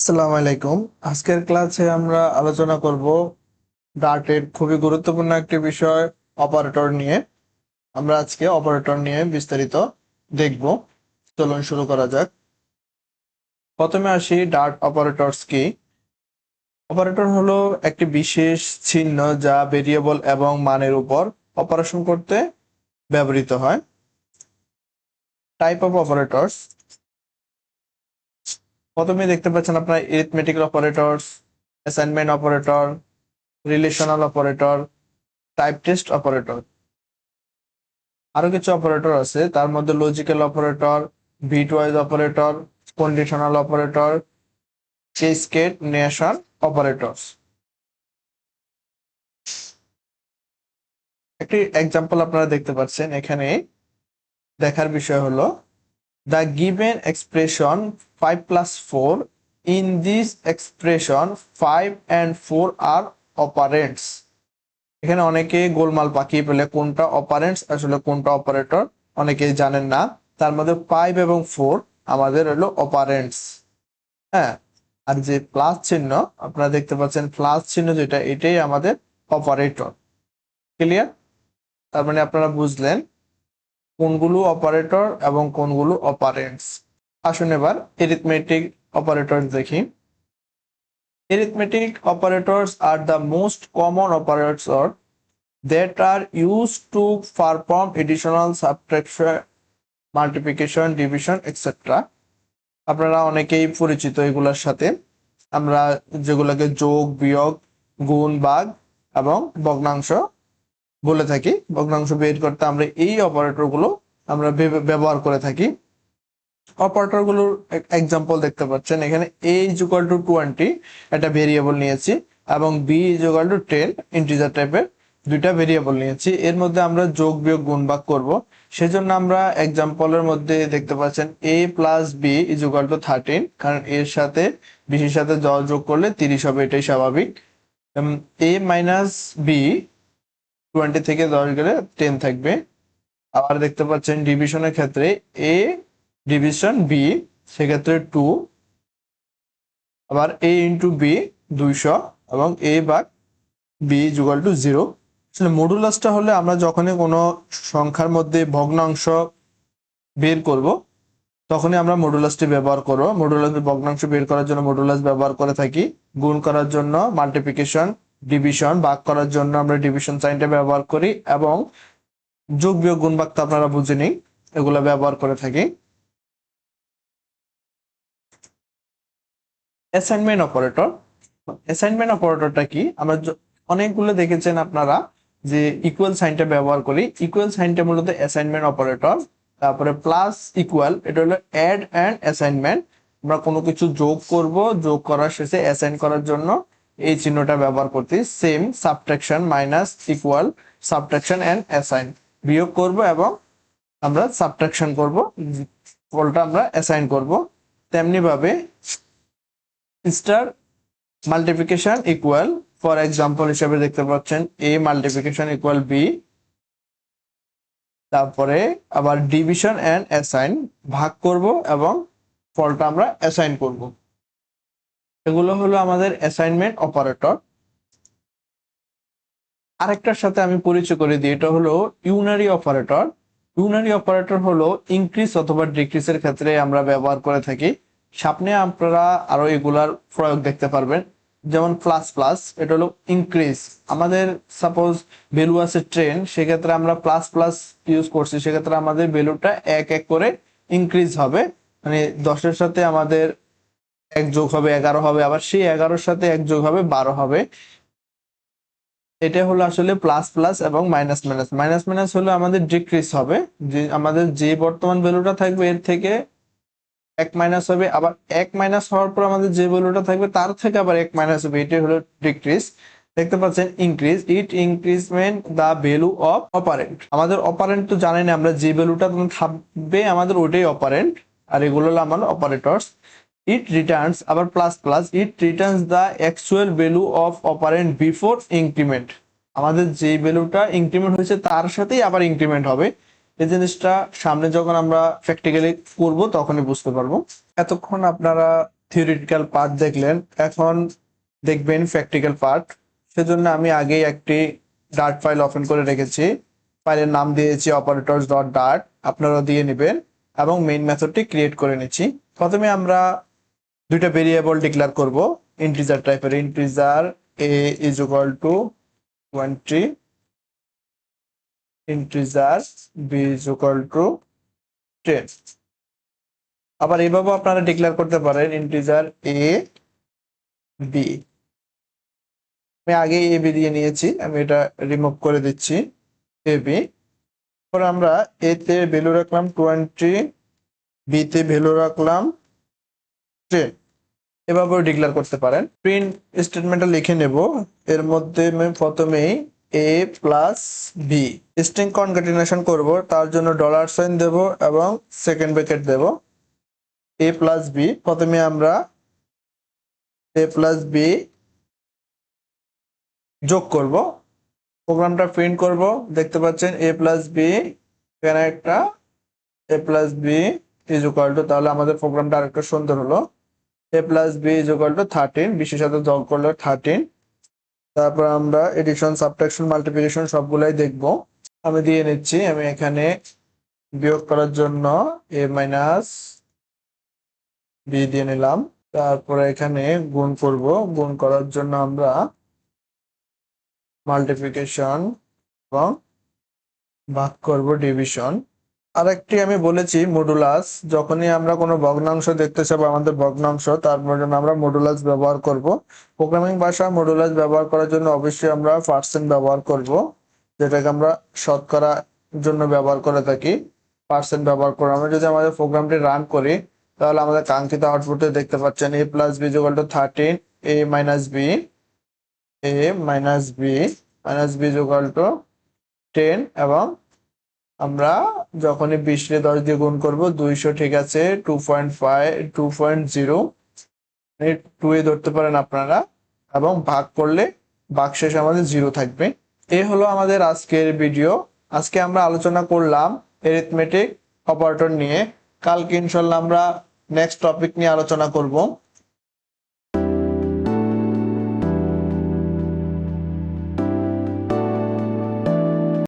আসসালামু আলাইকুম। আজকের ক্লাসে আমরা আলোচনা করব ডার্টের খুবই গুরুত্বপূর্ণ একটি বিষয় অপারেটর নিয়ে। আমরা আজকে অপারেটর নিয়ে বিস্তারিত দেখব। চলুন শুরু করা যাক। প্রথমে আসি ডার্ট অপারেটরস কি? অপারেটর হলো একটি বিশেষ চিহ্ন যা ভেরিয়েবল এবং মানের উপর অপারেশন করতে ব্যবহৃত হয়। টাইপ অফ অপারেটরস প্রথমে দেখতে পাচ্ছেন আপনার arithmetic operators assignment operator relational operator type test operator আরও কিছু অপারেটর আছে, তার মধ্যে logical operator bit wise operator conditional operator concatenation operators একটি এক্সাম্পল আপনারা দেখতে পাচ্ছেন এখানে দেখার বিষয় হলো the given expression 5 plus 4 in this expression 5 and 4 are operands. এখানে অনেকে গোলমাল পাকিয়ে পেলে কোনটা অপারেন্টস আসলে কোনটা অপারেটর অনেকেই জানেন না। তার মধ্যে ফাইভ এবং ফোর আমাদের হলো অপারেন্টস হ্যাঁ আর যে প্লাস চিহ্ন, আপনারা দেখতে পাচ্ছেন প্লাস চিহ্ন যেটা, এটাই আমাদের অপারেটর ক্লিয়ার তার মানে আপনারা বুঝলেন। কোনগুলো অপারেটর এবং কোনগুলো অপারেন্টস আসুন এবার এরিথমেটিক অপারেটর দেখি। Arithmetic operators are the most common operator that are use to perform additional subtraction multiplication division etcetera আপনারা অনেকেই পরিচিত এগুলোর সাথে। আমরা যেগুলোকে যোগ, বিয়োগ, গুণ বাঘ এবং ভগ্নাংশ বলে থাকি, ভগ্নাংশ বের করতে আমরা এই অপারেটরগুলো আমরা ব্যবহার করে থাকি। অপারেটরগুলোর এক্সাম্পল দেখতে পাচ্ছেন, এখানে a is equal to twenty একটা ভেরিয়েবল নিয়েছি, এবং b is equal to ten integer টাইপের দুইটা ভেরিয়েবল নিয়েছি। এর মধ্যে আমরা যোগ, বিয়োগ, গুণ ভাগ করব। সেজন্য আমরা এক্সাম্পলের মধ্যে দেখতে পাচ্ছেন a plus b is equal to thirteen কারণ এর সাথে বিশির সাথে যোগ করলে তিরিশ হবে, এটাই স্বাভাবিক। এ মাইনাস বি টোয়েন্টি থেকে দশ গেলে টেন থাকবে। আবার দেখতে পাচ্ছেন ডিভিশনের ক্ষেত্রে এ ডিভিশন বি সেক্ষেত্রে টু আবার এ ইন্টু বি দুইশো এবং এ ভাগ বি যুগাল টু জিরো আসলে মডুলাসটা হলে আমরা যখনই কোনো সংখ্যার মধ্যে ভগ্নাংশ বের করব, তখনই আমরা মডুলাসটি ব্যবহার করব। মডুলাস ভগ্নাংশ বের করার জন্য মডুলাস ব্যবহার করে থাকি। গুণ করার জন্য মাল্টিপ্লিকেশন ডিভিশন ভাগ করার জন্য আমরা ডিভিশন সাইনটা ব্যবহার করি এবং যোগ বিয়োগ গুণ ভাগ তো আপনারা বুঝে বুঝেনি এগুলো ব্যবহার করে থাকি। অ্যাসাইনমেন্ট অপারেটর অ্যাসাইনমেন্ট অপারেটরটা কি? আমরা অনেকগুলো দেখেছেন আপনারা যে ইকুয়াল সাইনটা ব্যবহার করি। ইকুয়াল সাইনটা মূলত অ্যাসাইনমেন্ট অপারেটর তারপরে প্লাস ইকুয়াল এটা হলো অ্যাড অ্যান্ড অ্যাসাইনমেন্ট আমরা কোনো কিছু যোগ করব, যোগ করার শেষে অ্যাসাইন করার জন্য এই চিহ্নটা ব্যবহার করতে same subtraction minus equal subtraction and assign বিয়োগ করব এবং আমরা সাবট্রাকশন করব ফলটা আমরা অ্যাসাইন করব। তেমনি ভাবে star multiplication equal for example হিসেবে দেখতে পাচ্ছেন এ মাল্টিপ্লিকেশন ইকুয়াল বি তারপরে আবার ডিভিশন অ্যান্ড অ্যাসাইন ভাগ করব এবং ফলটা আমরা অ্যাসাইন করব। এগুলো হলো আমাদের অ্যাসাইনমেন্ট অপারেটর আরেকটার সাথে আমি পরিচয় করে দিই, এটা হলো ইউনারি অপারেটর ইউনারি অপারেটর হলো ইনক্রিজ অথবা ডিক্রিজের ক্ষেত্রে আমরা ব্যবহার করে থাকি। সামনে আপনারা আরও এগুলার প্রয়োগ দেখতে পারবেন। যেমন প্লাস প্লাস এটা হলো ইনক্রিজ আমাদের সাপোজ ভ্যালু আছে ট্রেন সেক্ষেত্রে আমরা প্লাস প্লাস ইউজ করছি, সেক্ষেত্রে আমাদের ভ্যালুটা এক এক করে ইনক্রিজ হবে। মানে দশের সাথে আমাদের এক যোগ হবে এগারো হবে, আবার সেই এগারোর সাথে এক যোগ হবে বারো হবে। এটা হলো আসলে প্লাস প্লাস এবং মাইনাস মাইনাস মাইনাস মাইনাস হলো আমাদের ডিক্রিজ হবে, যে আমাদের যে বর্তমান ভ্যালুটা থাকবে এর থেকে এক মাইনাস হবে, আবার এক মাইনাস হওয়ার পর আমাদের যে ভ্যালুটা থাকবে তার থেকে আবার এক মাইনাস হবে, এটাই হলো ডিক্রিজ দেখতে পাচ্ছেন increase it increment the value of operand আমাদের অপারেন্ট তো জানেন আমরা যে ভ্যালুটা থাকবে আমাদের ওটাই অপারেন্ট আর এগুলো হলো আমার অপারেটরস ইট রিটার্নস আবার plus plus it returns the actual value of operand before increment আমাদের যে ভ্যালুটা ইনক্রিমেন্ট হয়েছে, তার সাথেই আবার ইনক্রিমেন্ট হবে। এই জিনিসটা সামনে যখন আমরা প্র্যাকটিক্যালি করব, তখনই বুঝতে পারব। এতক্ষণ আপনারা থিওরিটিক্যাল পার্ট দেখলেন, এখন দেখবেন প্র্যাকটিক্যাল পার্ট সেজন্য আমি আগেই একটি ডার্ট ফাইল ওপেন করে রেখেছি। ফাইলের নাম দিয়েছি অপারেটরস ডট ডার্ট আপনারাও দিয়ে নেবেন এবং মেইন মেথডটি ক্রিয়েট করে নিচ্ছি। প্রথমে আমরা দুইটা ভেরিয়েবল ডিক্লেয়ার করব। ইন্টিজার টাইপের integer a is equal to twenty integer b is equal to ten আবার এইভাবে আপনারা ডিক্লেয়ার করতে পারেন ইন্টিজার এ বি আমি আগে এ বি দিয়ে নিয়েছি, আমি এটা রিমুভ করে দিচ্ছি এ বি পরে আমরা এ তে ভ্যালু রাখলাম টোয়েন্টি বি তে ভ্যালু রাখলাম টেন এভাবেও ডিক্লেয়ার করতে পারেন। প্রিন্ট স্টেটমেন্টটা লিখে নেব, এর মধ্যে প্রথমেই a plus b string concatenation করব, তার জন্য ডলার সাইন দেব এবং সেকেন্ড ব্র্যাকেট দেব। এ প্লাস বি প্রথমে আমরা এ প্লাস বি যোগ করব। প্রোগ্রামটা প্রিন্ট করব, দেখতে পাচ্ছেন এ প্লাস বি এখানে একটা a plus b is equal to তাহলে আমাদের প্রোগ্রামটা আরেকটা সুন্দর হলো। A plus b is to thirteen বিশের সাথে যোগ করলে থার্টিন তারপর আমরা এডিশন সাবট্রাকশন মাল্টিপ্লিকেশন সবগুলাই দেখব। আমি দিয়ে নিচ্ছি, আমি এখানে বিয়োগ করার জন্য এ মাইনাস বি দিয়ে নিলাম। তারপরে এখানে গুণ করব। গুণ করার জন্য আমরা মাল্টিপ্লিকেশন এবং ভাগ করব ডিভিশন আরেকটি আমি বলেছি মডুলাস যখনই আমরা কোনো ভগ্নাংশ দেখতে চাবো আমাদের ভগ্নাংশ তারপর জন্য আমরা মডুলাস ব্যবহার করব। প্রোগ্রামিং ভাষা মডুলাস ব্যবহার করার জন্য অবশ্যই আমরা পার্সেন্ট ব্যবহার করব, যেটাকে আমরা শতকরা জন্য ব্যবহার করে থাকি। পার্সেন্ট ব্যবহার করে। আমরা যদি আমাদের প্রোগ্রামটি রান করি, তাহলে আমাদের কাঙ্ক্ষিত আউটপুটে দেখতে পাচ্ছেন a plus b equal to thirteen a minus b a minus b minus b equal to ten এবং আমরা যখনই বিশ রে দশ দিয়ে গুণ করব, দুইশো ঠিক আছে two point five two point zero two a ধরতে পারেন আপনারা, এবং ভাগ করলে শেষে আমাদের জিরো থাকবে। এই হলো আমাদের আজকের ভিডিও আজকে আমরা আলোচনা করলাম এরিথমেটিক অপারেটর নিয়ে। কালকে ইনশাল্লাহ আমরা নেক্সট টপিক নিয়ে আলোচনা করব।